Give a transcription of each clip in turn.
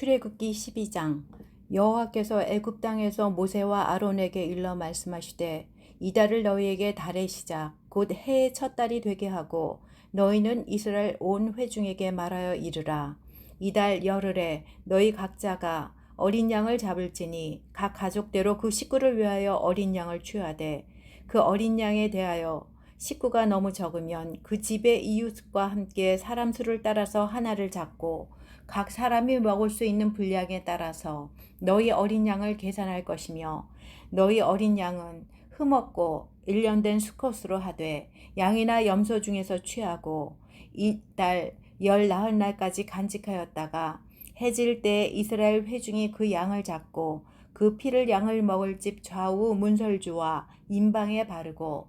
출애굽기 12장. 여호와께서 애굽 땅에서 모세와 아론에게 일러 말씀하시되 이달을 너희에게 달의 시작 곧 해의 첫 달이 되게 하고 너희는 이스라엘 온 회중에게 말하여 이르라. 이달 열흘에 너희 각자가 어린 양을 잡을지니 각 가족대로 그 식구를 위하여 어린 양을 취하되 그 어린 양에 대하여 식구가 너무 적으면 그 집의 이웃과 함께 사람 수를 따라서 하나를 잡고 각 사람이 먹을 수 있는 분량에 따라서 너희 어린 양을 계산할 것이며 너희 어린 양은 흠없고 일년된 수컷으로 하되 양이나 염소 중에서 취하고 이달 열 나흘 날까지 간직하였다가 해질 때 이스라엘 회중이 그 양을 잡고 그 피를 양을 먹을 집 좌우 문설주와 임방에 바르고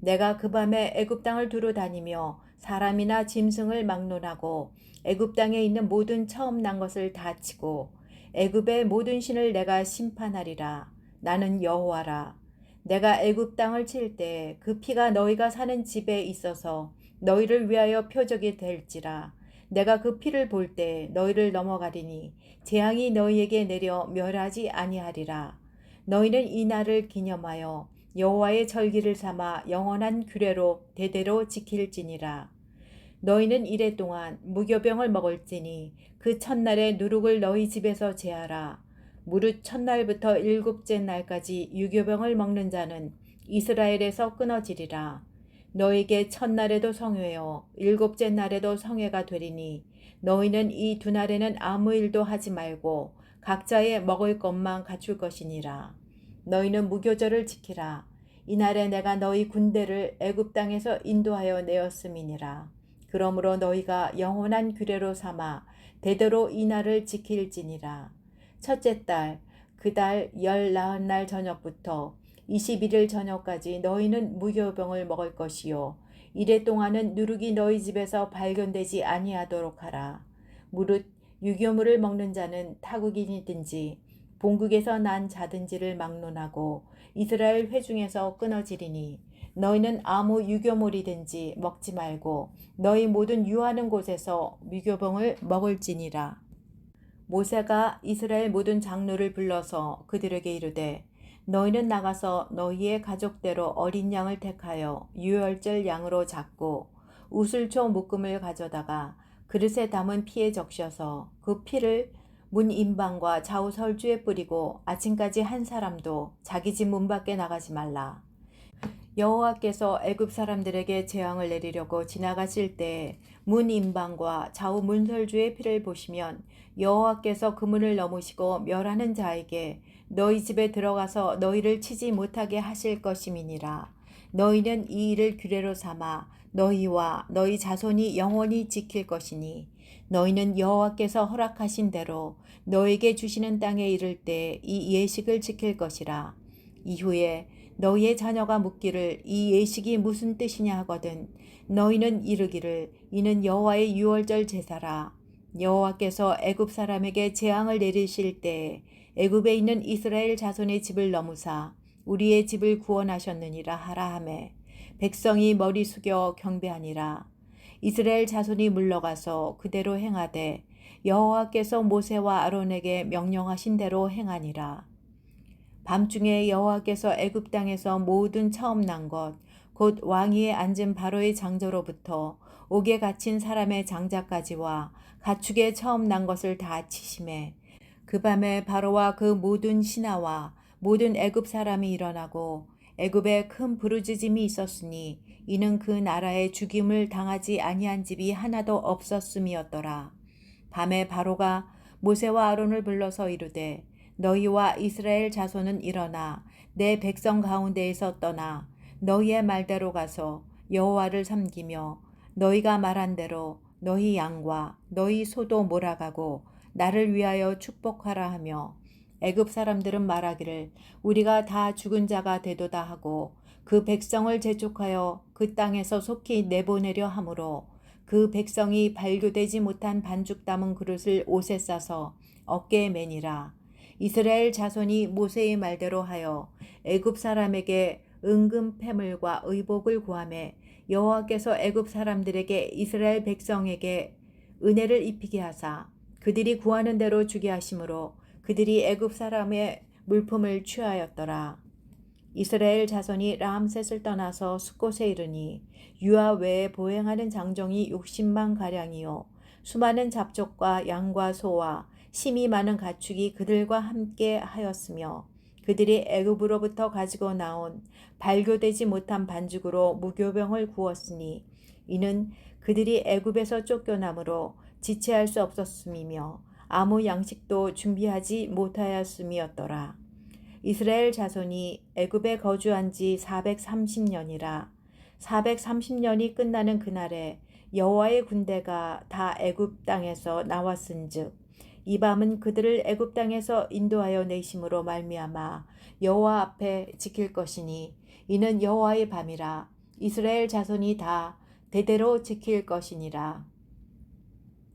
내가 그 밤에 애굽 땅을 두루 다니며 사람이나 짐승을 막론하고 애굽 땅에 있는 모든 처음 난 것을 다 치고 애굽의 모든 신을 내가 심판하리라. 나는 여호와라. 내가 애굽 땅을 칠 때 그 피가 너희가 사는 집에 있어서 너희를 위하여 표적이 될지라. 내가 그 피를 볼 때 너희를 넘어가리니 재앙이 너희에게 내려 멸하지 아니하리라. 너희는 이 날을 기념하여 여호와의 절기를 삼아 영원한 규례로 대대로 지킬지니라. 너희는 이래 동안 무교병을 먹을지니 그 첫날에 누룩을 너희 집에서 제하라. 무릇 첫날부터 일곱째 날까지 유교병을 먹는 자는 이스라엘에서 끊어지리라. 너에게 첫날에도 성회요 일곱째 날에도 성회가 되리니 너희는 이 두 날에는 아무 일도 하지 말고 각자의 먹을 것만 갖출 것이니라. 너희는 무교절을 지키라. 이날에 내가 너희 군대를 애굽 땅에서 인도하여 내었음이니라. 그러므로 너희가 영원한 규례로 삼아 대대로 이 날을 지킬지니라. 첫째 달, 그 달 열 나흔 날 저녁부터 21일 저녁까지 너희는 무교병을 먹을 것이요. 이래 동안은 누룩이 너희 집에서 발견되지 아니하도록 하라. 무릇 유교물을 먹는 자는 타국인이든지 본국에서 난 자든지를 막론하고 이스라엘 회중에서 끊어지리니 너희는 아무 유교물이든지 먹지 말고 너희 모든 유하는 곳에서 무교병을 먹을지니라. 모세가 이스라엘 모든 장로를 불러서 그들에게 이르되 너희는 나가서 너희의 가족대로 어린 양을 택하여 유월절 양으로 잡고 우슬초 묶음을 가져다가 그릇에 담은 피에 적셔서 그 피를 문 임방과 좌우 설주에 뿌리고 아침까지 한 사람도 자기 집 문 밖에 나가지 말라. 여호와께서 애굽 사람들에게 재앙을 내리려고 지나가실 때문 임방과 좌우 문설주의 피를 보시면 여호와께서 그 문을 넘으시고 멸하는 자에게 너희 집에 들어가서 너희를 치지 못하게 하실 것임이니라. 너희는 이 일을 규례로 삼아 너희와 너희 자손이 영원히 지킬 것이니 너희는 여호와께서 허락하신 대로 너에게 주시는 땅에 이를 때 이 예식을 지킬 것이라. 이후에 너희의 자녀가 묻기를 이 예식이 무슨 뜻이냐 하거든 너희는 이르기를 이는 여호와의 유월절 제사라 여호와께서 애굽 사람에게 재앙을 내리실 때 애굽에 있는 이스라엘 자손의 집을 넘으사 우리의 집을 구원하셨느니라 하라 하매 백성이 머리 숙여 경배하니라. 이스라엘 자손이 물러가서 그대로 행하되 여호와께서 모세와 아론에게 명령하신 대로 행하니라. 밤중에 여호와께서 애굽 땅에서 모든 처음 난 것 곧 왕위에 앉은 바로의 장저로부터 옥에 갇힌 사람의 장자까지와 가축에 처음 난 것을 다 치심해 그 밤에 바로와 그 모든 신하와 모든 애굽 사람이 일어나고 애굽에 큰 부르짖음이 있었으니 이는 그 나라에 죽임을 당하지 아니한 집이 하나도 없었음이었더라. 밤에 바로가 모세와 아론을 불러서 이르되 너희와 이스라엘 자손은 일어나 내 백성 가운데에서 떠나 너희의 말대로 가서 여호와를 섬기며 너희가 말한 대로 너희 양과 너희 소도 몰아가고 나를 위하여 축복하라 하며 애굽 사람들은 말하기를 우리가 다 죽은 자가 되도다 하고 그 백성을 재촉하여 그 땅에서 속히 내보내려 하므로 그 백성이 발교되지 못한 반죽 담은 그릇을 옷에 싸서 어깨에 매니라. 이스라엘 자손이 모세의 말대로 하여 애굽 사람에게 은금 패물과 의복을 구하매 여호와께서 애굽 사람들에게 이스라엘 백성에게 은혜를 입히게 하사 그들이 구하는 대로 주게 하심으로 그들이 애굽 사람의 물품을 취하였더라. 이스라엘 자손이 라암셋을 떠나서 숫곳에 이르니 유아 외에 보행하는 장정이 60만 가량이요 수많은 잡족과 양과 소와 심이 많은 가축이 그들과 함께 하였으며 그들이 애굽으로부터 가지고 나온 발교되지 못한 반죽으로 무교병을 구웠으니 이는 그들이 애굽에서 쫓겨남으로 지체할 수 없었음이며 아무 양식도 준비하지 못하였음이었더라. 이스라엘 자손이 애굽에 거주한 지 430년이라 430년이 끝나는 그날에 여호와의 군대가 다 애굽 땅에서 나왔은즉 이 밤은 그들을 애굽 땅에서 인도하여 내심으로 말미암아 여호와 앞에 지킬 것이니 이는 여호와의 밤이라 이스라엘 자손이 다 대대로 지킬 것이니라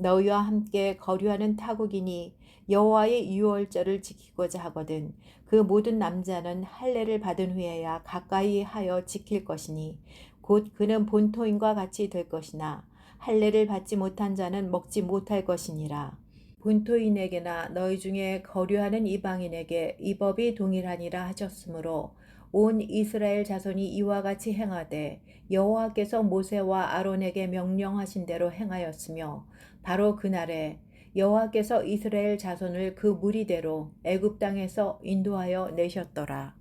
너희와 함께 거류하는 타국인이 여호와의 유월절을 지키고자 하거든 그 모든 남자는 할례를 받은 후에야 가까이 하여 지킬 것이니 곧 그는 본토인과 같이 될 것이나 할례를 받지 못한 자는 먹지 못할 것이니라. 본토인에게나 너희 중에 거류하는 이방인에게 이 법이 동일하니라 하셨으므로 온 이스라엘 자손이 이와 같이 행하되 여호와께서 모세와 아론에게 명령하신 대로 행하였으며 바로 그날에 여호와께서 이스라엘 자손을 그 무리대로 애굽 땅에서 인도하여 내셨더라.